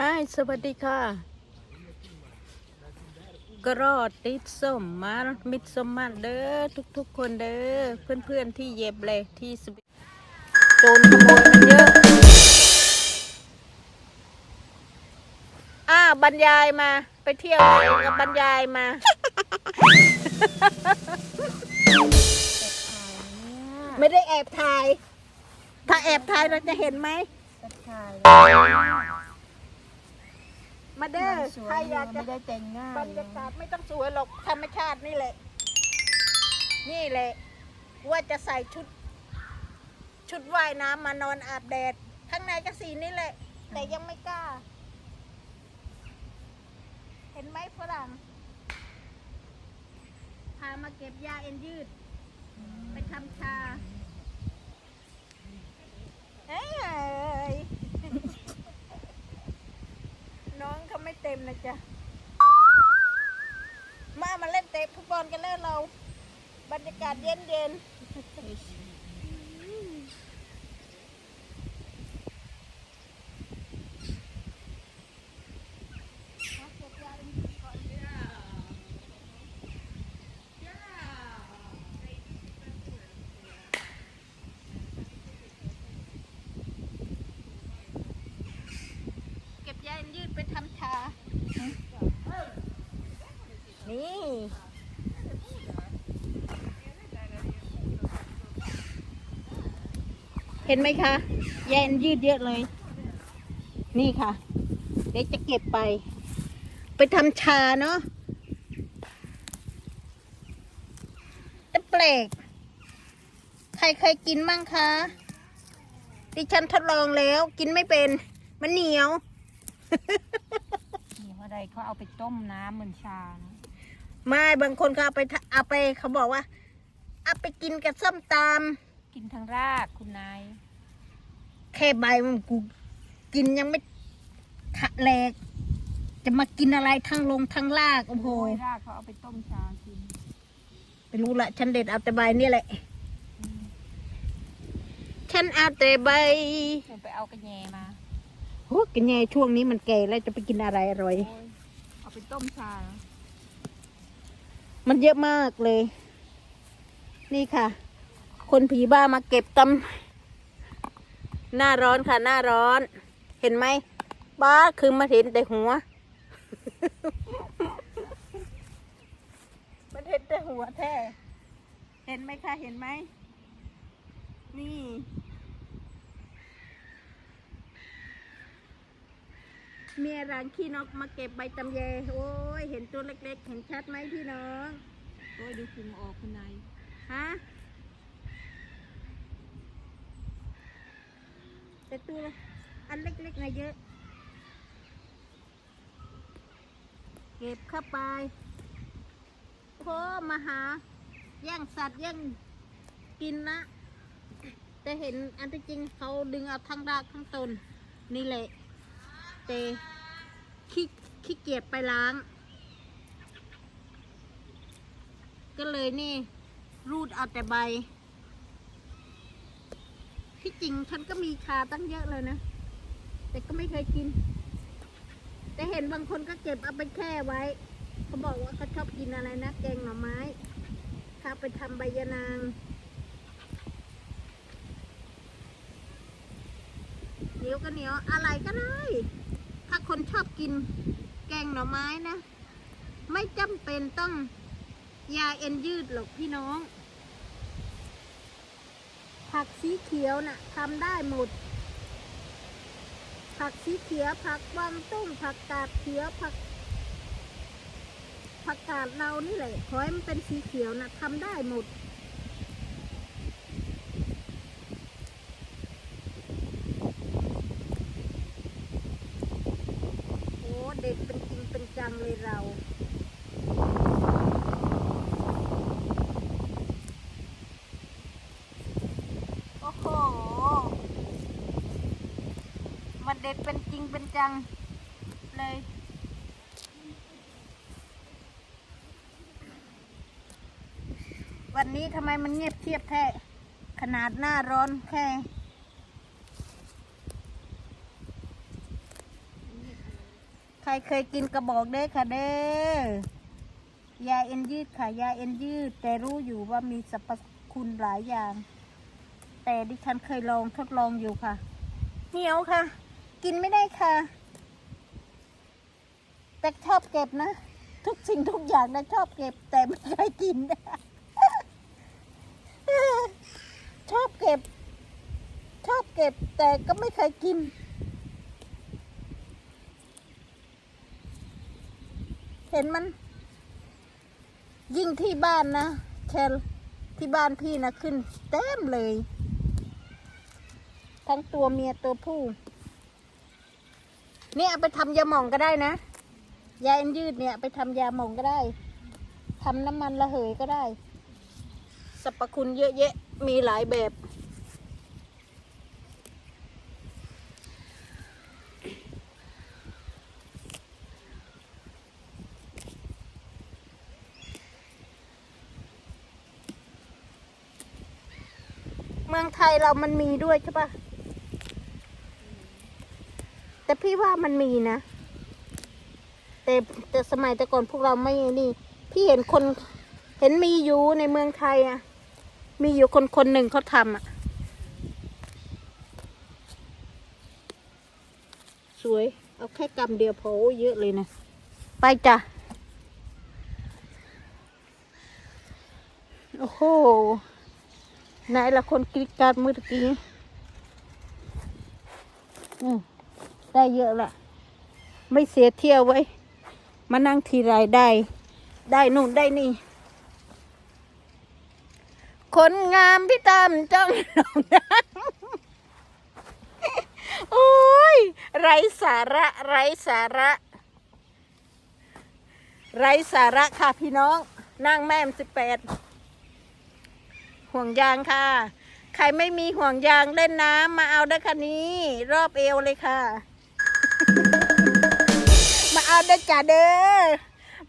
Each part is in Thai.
ฮายสวัสดีค่ะ กรอดติดส้มมามิดสมมาเด้อทุกๆคนเด้อเพื่อนๆที่เย็บเลยที่สโจรขโมยมันเยอะอ้าบรรยายมา ไปเที่ยวกับบรรยายมาไม่ได้แอบถ่าย ถ้าแอบถ่ายเราจะเห็นไหม มาเด้อใครอยากจะไม่ได้แต่งหน้าบรรยากาศไม่ต้องสวยหรอกธรรมชาตินี่แหละ นี่แหละ ว่าจะใส่ชุด ชุดว่ายน้ำมานอนอาบแดด ข้างในก็สีนี่แหละ แต่ยังไม่กล้า เห็นไหมฝรั่งพามาเก็บยาเอ็นยืด ไปทำชาเอ้ย น้องเขาไม่เต็ม นะจ๊ะ มามาเล่นเตะฟุตบอลกันแล้วเรา บรรยากาศเย็นเย็นเก็บยาเอ็นยืดไปทำชา นี่เห็นไหมคะ แยนยืดเยอะเลย นี่ค่ะ เดี๋ยวจะเก็บไป ไปทำชาเนาะแต่แปลก ใครเคยกินมั่งคะ ดิฉันทดลองแล้ว กินไม่เป็น มันเหนียวนี่ว่าใดเขาเอาไปต้มน้ำเหมือนชานะ ไม่บางคนเขาเอาไปทะเอาไปเขาบอกว่า เอาไปกินกับส้มตกินทั้งรากคุณนายำแค่ใบมันกูกินยังไม่ทะแหลก จะมากินอะไรทั้งลงทั้งลากโอ้โหโอ้ยรากเขาเอาไปต้มชากินไม่รู้ละฉันเด็ดเอาแต่ใบนี่แหละ ฉันเอาแต่ใบฉันไปเอากระแยมาโอ้กันแย่ช่วงนี้มันแก่แล้วจะไปกินอะไรอร่อย โอ้ยเอาไปต้มชานะ มันเยอะมากเลย นี่ค่ะ คนผีบ้ามาเก็บตำหน้าร้อนค่ะ หน้าร้อน เห็นไหมบ้าคือมาเห็นแต่หัว มันเห็นแต่หัวแท้ เห็นไหมคะ เห็นไหม นี่ เมียรังขี้นกมาเก็บใบตำแย โอ้ย เห็นตัวเล็กๆ เห็นชัดไหมพี่น้อง โอ้ย ดูพุงออกคุณนายฮะแต่ตัวอันเล็กๆนะเยอะ เก็บเข้าไปโอ้มาหา แย่งสัตว์แย่งกินนะแต่เห็นอันที่จริงเขาดึงเอาทั้งรากทั้งต้นนี่แหละ แต่ขี้ขี้เกียจไปล้าง ก็เลยนี่ รูดเอาแต่ใบ ที่จริงฉันก็มีชาตั้งเยอะเลยนะ แต่ก็ไม่เคยกิน แต่เห็นบางคนก็เก็บเอาไปแช่ไว้ เขาบอกว่าเขาชอบกินอะไรนะ แกงหน่อไม้ถ้าไปทำใบยะนางเหนียวก็เหนียวอะไรก็ได้ คนชอบกินแกงหน่อไม้นะ ไม่จำเป็นต้องยาเอ็นยืดหรอกพี่น้อง ผักสีเขียวน่ะทำได้หมด ผักสีเขียวผักวางตุ้งผักกาดเขียวผักผักกาดเรานี่แหละขอให้มันเป็นสีเขียวนะทำได้หมด โอ้เด็กเป็นจริงเป็นจังเลยเรา โอ้โห มันเด็ดเป็นจริงเป็นจังเลยวันนี้ทำไมมันเงียบเทียบแท้ขนาดหน้าร้อนแค่ใครเคยกินกระบอกเด้ค่ะเด้ยาเอ็นยืดค่ะยาเอ็นยืด แต่รู้อยู่ว่ามีสรรพคุณหลายอย่าง แต่ดิฉันเคยลองทดลองอยู่ค่ะเหนียวค่ะ กินไม่ได้ค่ะ แต่ชอบเก็บนะ ทุกสิ่งทุกอย่างนะชอบเก็บ แต่ไม่เคยกินชอบเก็บ ชอบเก็บ แต่ก็ไม่เคยกิน เห็นมัน ยิ่งที่บ้านนะแคลที่บ้านพี่นะขึ้นเต็มเลย ทั้งตัวเมียตัวผู้ เนี่ยเอาไปทำยาหม่องก็ได้นะ ยาเอ็นยืดเนี่ยไปทำยาหม่องก็ได้ทำน้ำมันระเหยก็ได้ สรรพคุณเยอะแยะมีหลายแบบ เมืองไทยเรามันมีด้วยใช่ปะ แต่พี่ว่ามันมีนะ แต่แต่สมัยแต่ก่อนพวกเราไม่นี่ พี่เห็นคน เห็นมีอยู่ในเมืองไทยอะ มีอยู่คนคนหนึ่งเขาทำอะ สวย เอาแค่กำเดียวพอเยอะเลยนะ ไปจ้ะ โอ้โหไหนละคนกรีดการมือตะกี้อืม ได้เยอะละ ไม่เสียเที่ยวไว้ มานั่งทีไรได้ ได้นู่นได้นี่ คนงามพี่ตามจ้องหนองนะโอ้ย ไรสาระ ไรสาระ ไรสาระค่ะพี่น้อง นั่งแม่มสิบแปด ห่วงยางค่ะ ใครไม่มีห่วงยางเล่นน้ำมาเอาได้ค่ะนี้ รอบเอวเลยค่ะ เอาได้จ้ะเด้อ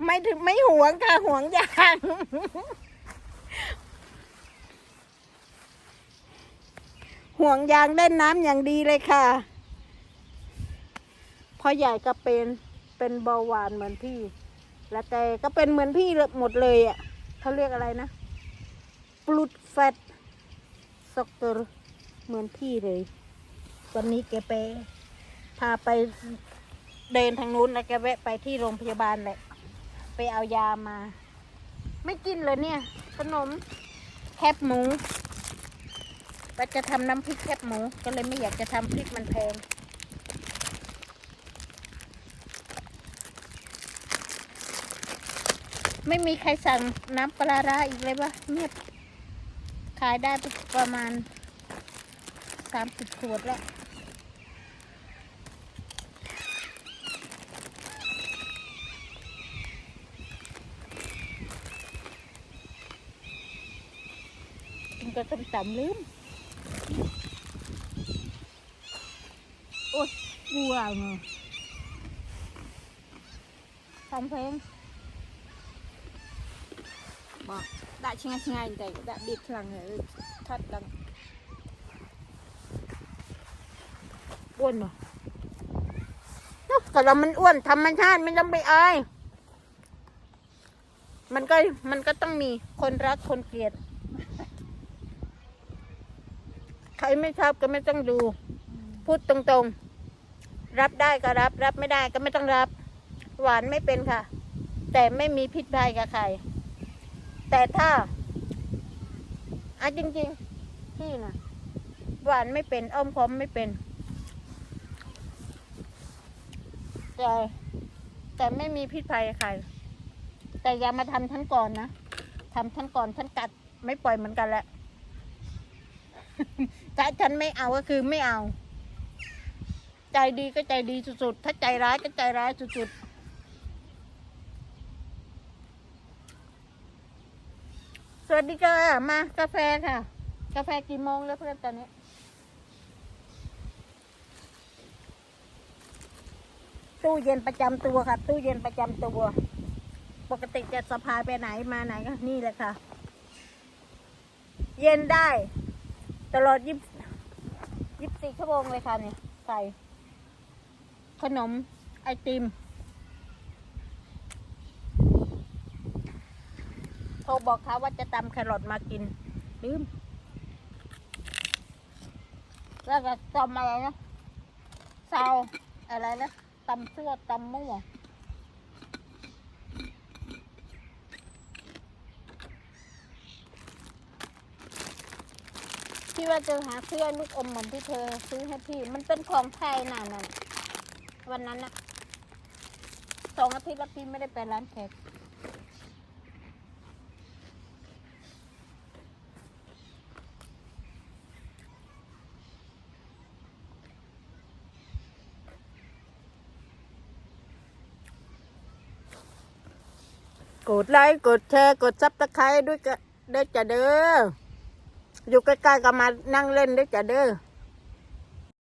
ไม่ถึงไม่ห่วงค่ะห่วงยางห่วงยางเล่นน้ำอย่างดีเลยค่ะพ่อใหญ่ก็เป็นเป็นเบาหวานเหมือนพี่ แล้วแต่ก็เป็นเหมือนพี่หมดเลยอะเขาเรียกอะไรนะปลุดแฟตสกเกอร์เหมือนพี่เลย วันนี้แกไปพาไป เดินทางนู้นแล้วแกแวะไปที่โรงพยาบาลแหละ ไปเอายามา ไม่กินเลยเนี่ย ขนมแคบหมูว่าจะทำน้ำพริกแคบหมู ก็เลยไม่อยากจะทำพริกมันแพงไม่มีใครสั่งน้ำปลาร้าอีกเลยวะเงียบขายได้ประมาณสามสิบขวดแล้ว ก็ต้มตำลืม โอ๊ยกลัวเงาทำเพลงบอกได้ชิงชิงไงแต่ได้บีบครั้งเลยทัดดังอ้วนเหรอเนอะแต่เรามันอ้วนธรรมชาติไม่ต้องไปอายมันก็มันก็ต้องมีคนรักคนเกลียด ใครไม่ชอบก็ไม่ต้องดู พูดตรงๆ รับได้ก็รับ รับไม่ได้ก็ไม่ต้องรับ หวานไม่เป็นค่ะ แต่ไม่มีพิษภัยกับใคร แต่ถ้าอะจริงๆพี่นะหวานไม่เป็นอ้อมค้อมไม่เป็น แต่แต่ไม่มีพิษภัยกับใคร แต่อย่ามาทำฉันก่อนนะทำฉันก่อนฉันกัดไม่ปล่อยเหมือนกันแหละ ถ้าฉันไม่เอาก็คือไม่เอา ใจดีก็ใจดีสุดๆ ถ้าใจร้ายก็ใจร้ายสุดๆ สวัสดีค่ะมากาแฟค่ะ กาแฟกี่โมงแล้วเพื่อนตอนนี้ตู้เย็นประจำตัวค่ะ ตู้เย็นประจำตัว ปกติจะสะพายไปไหนมาไหนก็นี่แหละค่ะ เย็นได้ ตลอดยี่สิบสี่ชั่วโมงเลยค่ะเนี่ยใส่ขนมไอติมโทรบอกเขาว่าจะตำแครอทมากินลืมแล้วก็ตำอะไรนะซาวอะไรนะตำเสื้อตำมั่ว พี่ว่าจะหาเสื้อนลูกอมเหมือนที่เธอซื้อให้พี่ มันเป็นของไทยน่ะนั่นวันนั้นนะสองอาทิตย์แล้วพี่ไม่ได้ไปร้านแขกกดไลค์กดแชร์ กดซับสไครต์ด้วยกันเด้จ้ะเด้อ อยู่ใกล้ๆก็มานั่งเล่นด้วยจ้ะเด้อ